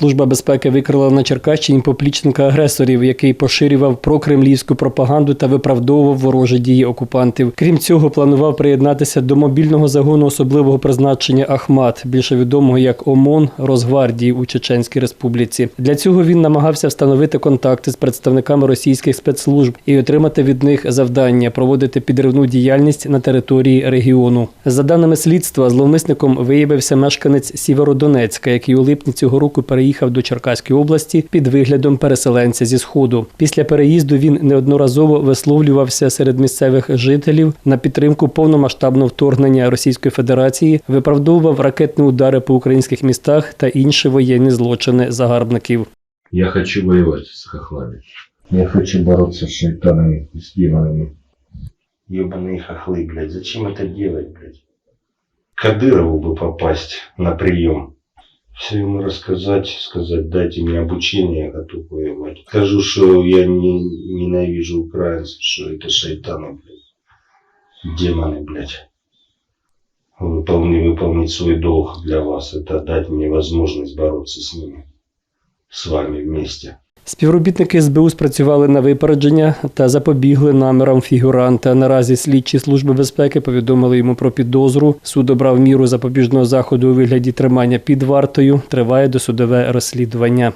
Служба безпеки викрила на Черкащині поплічника агресорів, який поширював прокремлівську пропаганду та виправдовував ворожі дії окупантів. Крім цього, планував приєднатися до мобільного загону особливого призначення Ахмат, більше відомого як ОМОН Росгвардії у Чеченській Республіці. Для цього він намагався встановити контакти з представниками російських спецслужб і отримати від них завдання проводити підривну діяльність на території регіону. За даними слідства, зловмисником виявився мешканець Сєвєродонецька, який у липні цього року переїхав до Черкаської області під виглядом переселенця зі сходу. Після переїзду він неодноразово висловлювався серед місцевих жителів на підтримку повномасштабного вторгнення Російської Федерації, виправдовував ракетні удари по українських містах та інші воєнні злочини загарбників. Я хочу воевать с хохлами. Я хочу бороться с шайтанами и с демонами. Ебаные хохлы, блядь, зачем это делать, блядь? Кадырову бы попасть на прием. Все ему рассказать, сказать, дайте мне обучение, я готов воевать. Скажу, что я не, ненавижу украинцев, что это шайтаны, блядь. Демоны, блядь. Выполни, выполнить свой долг для вас, это дать мне возможность бороться с ними. С вами вместе. Співробітники СБУ спрацювали на випередження та запобігли намірам фігуранта. Наразі слідчі служби безпеки повідомили йому про підозру. Суд обрав міру запобіжного заходу у вигляді тримання під вартою. Триває досудове розслідування.